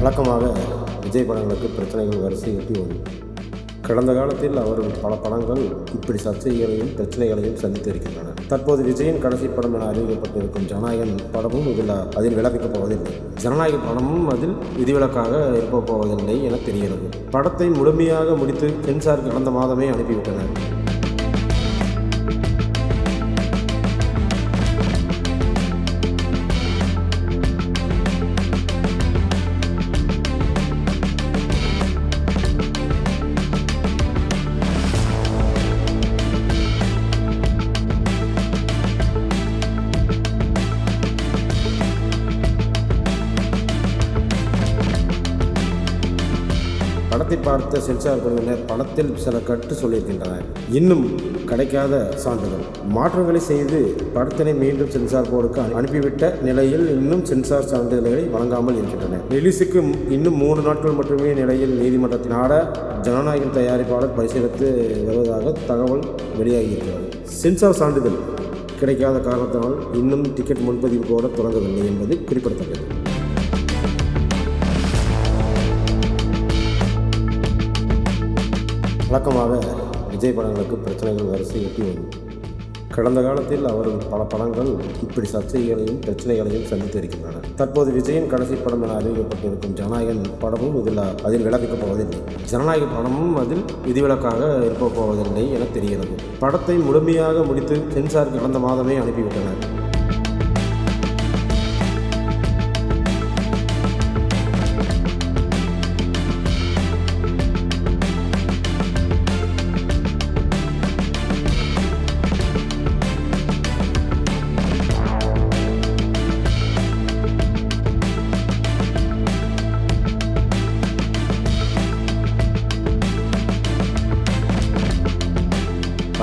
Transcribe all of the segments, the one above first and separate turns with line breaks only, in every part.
வழக்கமாக விஜய் படங்களுக்கு பிரச்சனைகள் வரிசை எட்டி வரும். கடந்த காலத்தில் அவர்கள் பல படங்கள் இப்படி சர்ச்சைகளையும் பிரச்சனைகளையும் சந்தித்திருக்கின்றன தற்போது விஜயின் கடைசி படம் என அறிவிக்கப்பட்டிருக்கும் ஜனநாயகன் படமும் இதில் அதில் விலக்கப்பப் போவதில்லை. ஜனநாயக படமும் அதில் விதிவிலக்காக இருக்கப் போவதில்லை என தெரிகிறது. படத்தை முழுமையாக முடித்து சென்சார் கடந்த மாதமே அனுப்பிவிட்டனர். படத்தை பார்த்த சென்சார் குழுவினர் படத்தில் சில கட்டு சொல்லியிருக்கின்றனர். இன்னும் கிடைக்காத சான்றுகள். மாற்றங்களை செய்து படத்தினை மீண்டும் சென்சார் போர்டுக்கு அனுப்பிவிட்ட நிலையில் இன்னும் சென்சார் சான்றிதழ்களை வழங்காமல் இருக்கின்றன ரிலீஸுக்கு இன்னும் மூன்று நாட்கள் மட்டுமே நிலையில் நீதிமன்றத்தின் ஆட ஜனநாயகம் தயாரிப்பாளர் பரிசீலித்து வருவதாக தகவல் வெளியாகியிருக்கிறது. சென்சார் சான்றிதழ் கிடைக்காத காரணத்தினால் இன்னும் டிக்கெட் முன்பதிவு கூட தொடங்கவில்லை என்பது குறிப்பிடத்தக்கது. வழக்கமாக விஜய் படங்களுக்கு பிரச்சனைகள் வரிசை எட்டி வரும். கடந்த காலத்தில் அவர்கள் பல படங்கள் இப்படி சர்ச்சைகளையும் பிரச்சனைகளையும் சந்தித்திருக்கின்றன தற்போது விஜயின் கடைசி படம் என அறிவிக்கப்பட்டிருக்கும் ஜனநாயகன் படமும் இதில் அதில் விலக்கப்பப் போவதில்லை ஜனநாயக படமும் அதில் விதிவிலக்காக இருக்கப் போவதில்லை என தெரிகிறது. படத்தை முழுமையாக முடித்து சென்சார் கடந்த மாதமே அனுப்பிவிட்டனர்.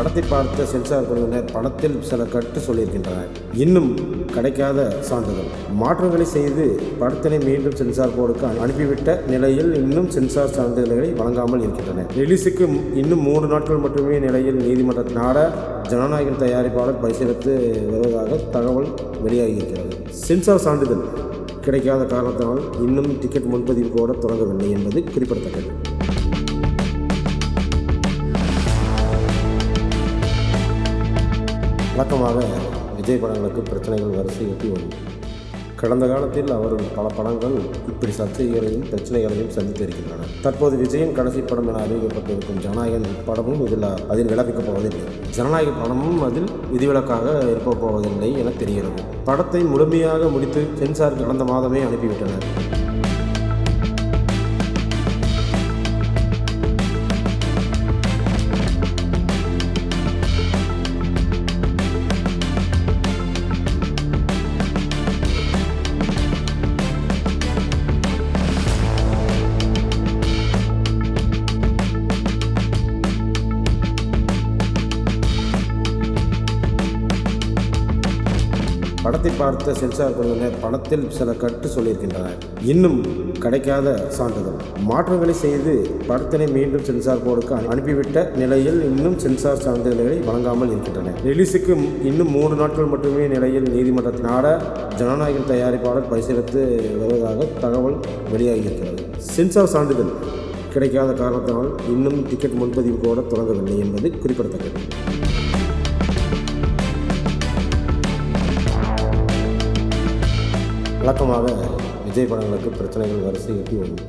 படத்தை பார்த்த சென்சார் குழுவினர் படத்தில் சில கட்டு சொல்லியிருக்கின்றனர். இன்னும் கிடைக்காத சான்றுகள். மாற்றங்களை செய்து படத்தினை மீண்டும் சென்சார் போர்டுக்கு அனுப்பிவிட்ட நிலையில் இன்னும் சென்சார் சான்றிதழ்களை வழங்காமல் இருக்கின்றன ரிலீஸுக்கு இன்னும் மூன்று நாட்கள் மட்டுமே நிலையில் நீதிமன்ற நாட ஜனநாயகம் தயாரிப்பாளர் பரிசீலித்து வருவதாக தகவல் வெளியாகியிருக்கிறது. சென்சார் சான்றிதழ் கிடைக்காத காரணத்தினால் இன்னும் டிக்கெட் முன்பதிவு கூட தொடங்கவில்லை என்பது குறிப்பிடத்தக்கது. வழக்கமாக விஜய் படங்களுக்கு பிரச்சனைகள் வரிசை எட்டி வரும். கடந்த காலத்தில் அவர்கள் பல படங்கள் இப்படி சர்ச்சைகளையும் பிரச்சனைகளையும் சந்தித்திருக்கின்றன தற்போது விஜயின் கடைசி படம் என அறிவிக்கப்பட்டிருக்கும் ஜனநாயகன் படமும் இதில் அதில் விலக்கப்பப் போவதில்லை. ஜனநாயக படமும் அதில் விதிவிலக்காக இருக்கப் போவதில்லை என தெரிகிறது. படத்தை முழுமையாக முடித்து சென்சார் கடந்த மாதமே அனுப்பிவிட்டனர். படத்தை பார்த்த சென்சார் குழுவினர் படத்தில் சில கட்டு சொல்லியிருக்கின்றனர். இன்னும் கிடைக்காத சான்றுகள். மாற்றங்களை செய்து படத்தினை மீண்டும் சென்சார் போர்டுக்கு அனுப்பிவிட்ட நிலையில் இன்னும் சென்சார் சான்றிதழ்களை வழங்காமல் இருக்கின்றன. ரிலீஸுக்கு இன்னும் மூன்று நாட்கள் மட்டுமே நிலையில் நீதிமன்ற ஆட ஜனநாயகம் தயாரிப்பாளர் பரிசீலித்து வருவதாக தகவல் வெளியாகியிருக்கிறது. சென்சார் சான்றிதழ் கிடைக்காத காரணத்தினால் இன்னும் டிக்கெட் முன்பதிவு கூட தொடங்கவில்லை என்பது குறிப்பிடத்தக்கது. வழக்கமாக விஜய் படங்களுக்கு பிரச்சனைகள் வரிசை எட்டி வரும்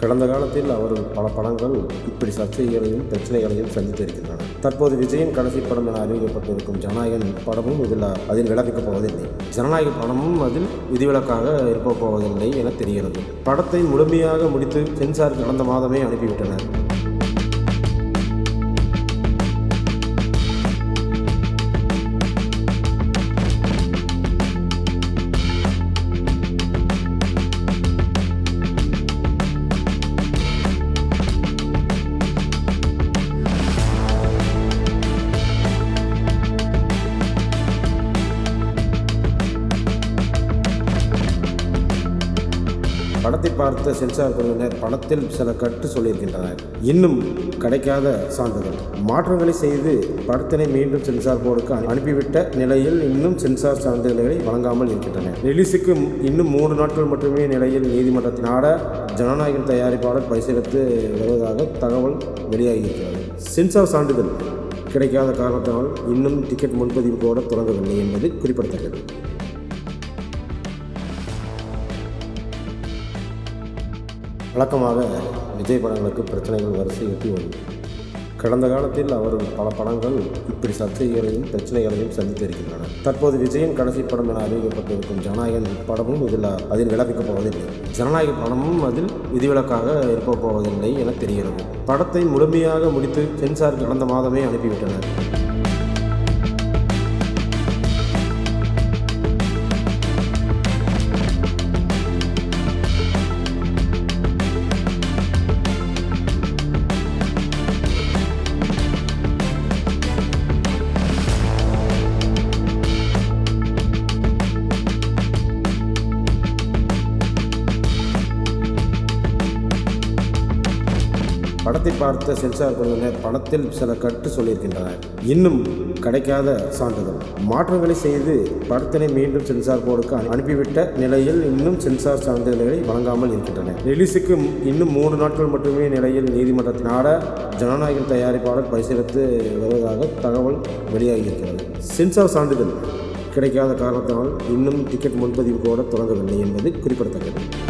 கடந்த காலத்தில் அவர் பல படங்கள் இப்படி சர்ச்சைகளையும் பிரச்சனைகளையும் சந்தித்திருக்கின்றன தற்போது விஜயின் கடைசி படம் என அறிவிக்கப்பட்டிருக்கும் ஜனநாயகன் படமும் இதில் அதில் விலக்கப்பப் போவதில்லை. ஜனநாயக படமும் அதில் விதிவிலக்காக இருக்கப் போவதில்லை என தெரிகிறது. படத்தை முழுமையாக முடித்து சென்சார் கடந்த மாதமே அனுப்பிவிட்டனர். படத்தை பார்த்த சென்சார் குழுவினர் படத்தில் சில கற்று சொல்லியிருக்கின்றனர். இன்னும் கிடைக்காத சான்றிதழ் மாற்றங்களை செய்து படத்தினை மீண்டும் சென்சார் போர்டுக்கு அனுப்பிவிட்ட நிலையில் இன்னும் சென்சார் சான்றிதழ்களை வழங்காமல் இருக்கின்றன. ரிலீஸுக்கு இன்னும் மூன்று நாட்கள் மட்டுமே நிலையில் நீதிமன்றத்தில் நாட ஜனநாயகம் தயாரிப்பாளர் பரிசீலித்து வருவதாக தகவல் வெளியாகியிருக்கிறது. சென்சார் சான்றிதழ் கிடைக்காத காரணத்தால் இன்னும் டிக்கெட் முன்பதிவு கூட தொடங்கவில்லை என்பது குறிப்பிடத்தக்கது. வழக்கமாக விஜய் படங்களுக்கு பிரச்சனைகள் வரிசை எட்டி வரும். கடந்த காலத்தில் அவர் பல படங்கள் இப்படி சர்ச்சைகளையும் பிரச்சனைகளையும் சந்தித்திருக்கின்றன தற்போது விஜயின் கடைசி படம் என அறிவிக்கப்பட்டிருக்கும் ஜனநாயகன் படமும் இதில் அதில் விலக்கப்பப் போவதில்லை. ஜனநாயக படமும் அதில் விதிவிலக்காக இருக்க போவதில்லை என தெரிகிறது. படத்தை முழுமையாக முடித்து சென்சார் கடந்த மாதமே அனுப்பிவிட்டனர். படத்தை பார்த்த சென்சார் குழுவினர் படத்தில் சில கட்டு சொல்லியிருக்கின்றனர். இன்னும் கிடைக்காத சான்றிதழ் மாற்றங்களை செய்து படத்தினை மீண்டும் சென்சார் போர்டுக்கு அனுப்பிவிட்ட நிலையில் இன்னும் சென்சார் சான்றிதழ்களை வழங்காமல் இருக்கின்றன. ரிலீஸுக்கு இன்னும் மூன்று நாட்கள் மட்டுமே நிலையில் நீதிமன்றத்தை நாட ஜனநாயகம் தயாரிப்பாளர் பரிசீலித்து வருவதாக தகவல் வெளியாகியிருக்கிறது. சென்சார் சான்றிதழ் கிடைக்காத காரணத்தினால் இன்னும் டிக்கெட் முன்பதிவு கூட தொடங்கவில்லை என்பது குறிப்பிடத்தக்கது.